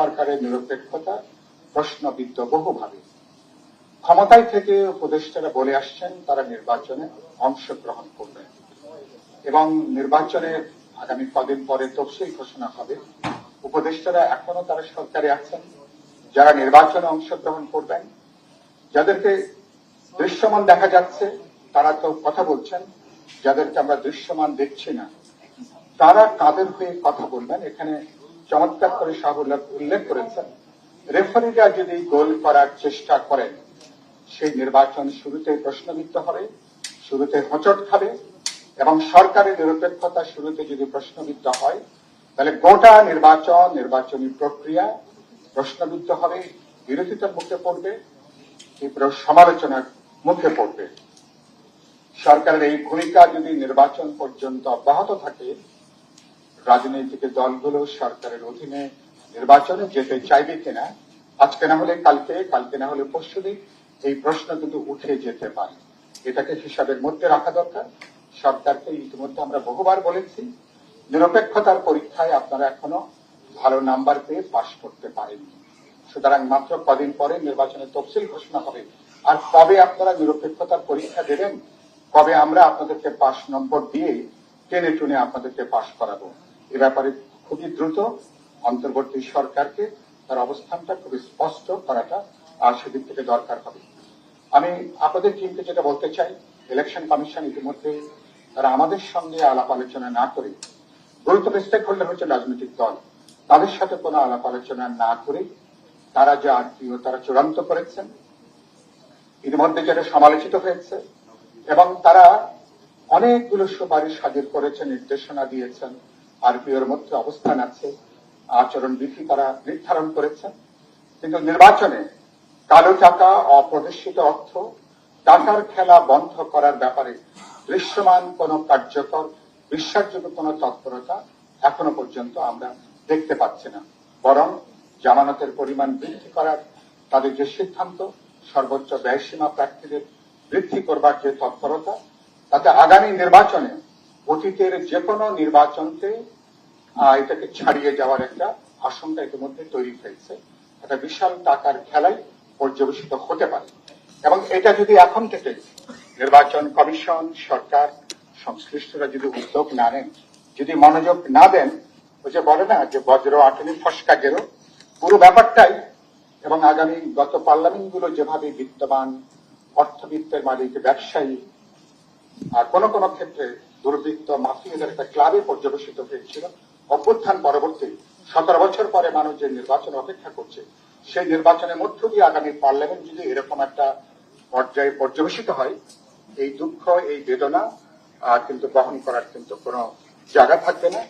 সরকারের নিরপেক্ষতা প্রশ্নবিদ্ধ বহুভাবে। ক্ষমতায় থেকে উপদেষ্টারা বলে আসছেন, তারা নির্বাচনে অংশগ্রহণ করবেন। এবং নির্বাচনের আগামী কদিন পরে তফসিল ঘোষণা হবে। উপদেষ্টারা এখনও তারা সরকারে আছেন। যারা নির্বাচনে অংশগ্রহণ করবেন, যাদেরকে দৃশ্যমান দেখা যাচ্ছে, তারা তো কথা বলছেন। যাদেরকে আমরা দৃশ্যমান দেখছি না, তারা কাদের হয়ে কথা বলবেন? এখানে চমৎকার করে সাহ উল্লেখ করেছেন। রেফারিরা যদি গোল করার চেষ্টা করেন, সেই নির্বাচন শুরুতে প্রশ্নবিদ্ধ হবে, শুরুতে হোঁচট খাবে এবং সরকারের নিরপেক্ষতা শুরুতে যদি প্রশ্নবিদ্ধ হয়, তাহলে গোটা নির্বাচন, নির্বাচনী প্রক্রিয়া প্রশ্নবিদ্ধ হবে বিরোধিতার মুখে পড়বে, তীব্র সমালোচনার মুখে পড়বে। সরকারের এই ভূমিকা যদি নির্বাচন পর্যন্ত অব্যাহত থাকে রাজনৈতিক দলগুলো সরকারের অধীনে নির্বাচনে যেতে চাইবে কিনা, আজকে না হলে কালকে কালকে না হলে পরশুদিন এই প্রশ্ন কিন্তু উঠে যেতে পারে। এটাকে হিসাবের মধ্যে রাখা দরকার। সরকারকে ইতিমধ্যে আমরা বহুবার বলেছি, নিরপেক্ষতার পরীক্ষায় আপনারা এখনও ভালো নাম্বার পেয়ে পাশ করতে পারেননি। সুতরাং মাত্র কদিন পরে নির্বাচনের তফসিল ঘোষণা হবে। আর কবে আপনারা নিরপেক্ষতার পরীক্ষা দেবেন, কবে আমরা আপনাদেরকে পাশ নম্বর দিয়ে টেনে টুনে আপনাদেরকে পাশ করাবো? এ ব্যাপারে খুবই দ্রুত অন্তর্বর্তী সরকারকে তার অবস্থানটা খুবই স্পষ্ট করাটা সেদিক থেকে দরকার হবে। আমি আপনাদের টিমকে যেটা বলতে চাই ইলেকশন কমিশন ইতিমধ্যে তারা আমাদের সঙ্গে আলাপ আলোচনা না করে গুরুত্ব স্টেক হোল্ডার হচ্ছে রাজনৈতিক দল। তাদের সাথে কোনো আলাপ আলোচনা না করে তারা যে আত্মীয় তারা চূড়ান্ত করেছেন। ইতিমধ্যে যেটা সমালোচিত হয়েছে এবং তারা অনেকগুলো সুপারিশ হাজির করেছেন নির্দেশনা দিয়েছেন। আরপিওর মধ্যে অবস্থান আছে, আচরণ বিধি তারা নির্ধারণ করেছেন কিন্তু নির্বাচনে কালো টাকা, অপ্রদর্শিত অর্থ, টাকার খেলা বন্ধ করার ব্যাপারে দৃশ্যমান কোন কার্যকর, বিশ্বাসযোগ্য কোন তৎপরতা এখনও পর্যন্ত আমরা দেখতে পাচ্ছি না। বরং জামানতের পরিমাণ বৃদ্ধি করার তাদের যে সিদ্ধান্ত, সর্বোচ্চ ব্যয়সীমা প্রার্থীদের বৃদ্ধি করবার যে তৎপরতা, তাতে আগামী নির্বাচনে অতীতের যে কোনো নির্বাচনকে এটাকে ছাড়িয়ে যাওয়ার একটা আশঙ্কা ইতিমধ্যে তৈরি হয়েছে। একটা বিশাল টাকার খেলাই পর্যবেসিত হতে পারে। এবং এটা যদি এখন থেকে নির্বাচন কমিশন, সরকার, সংশ্লিষ্টরা যদি উদ্যোগ না নেন, যদি মনোযোগ না দেন ওই যে বলে না যে বজ্র, আটনি, ফসকা গেরো পুরো ব্যাপারটাই এবং আগামী গত পার্লামেন্টগুলো যেভাবে বিদ্যমান অর্থবিত্তের মালিক, ব্যবসায়ী কোন কোন ক্ষেত্রে দুর্বৃত্ত মাফিয়াদের একটা ক্লাবে পর্যবেসিত হয়েছিল। অভ্যুত্থান পরবর্তী সতেরো বছর পরে মানুষ যে নির্বাচন অপেক্ষা করছে, সেই নির্বাচনের মধ্য দিয়ে আগামী পার্লামেন্ট যদি এরকম একটা পর্যায়ে পর্যবেসিত হয়, এই দুঃখ, এই বেদনা কিন্তু বহন করার কিন্তু কোনো জায়গা থাকবে না।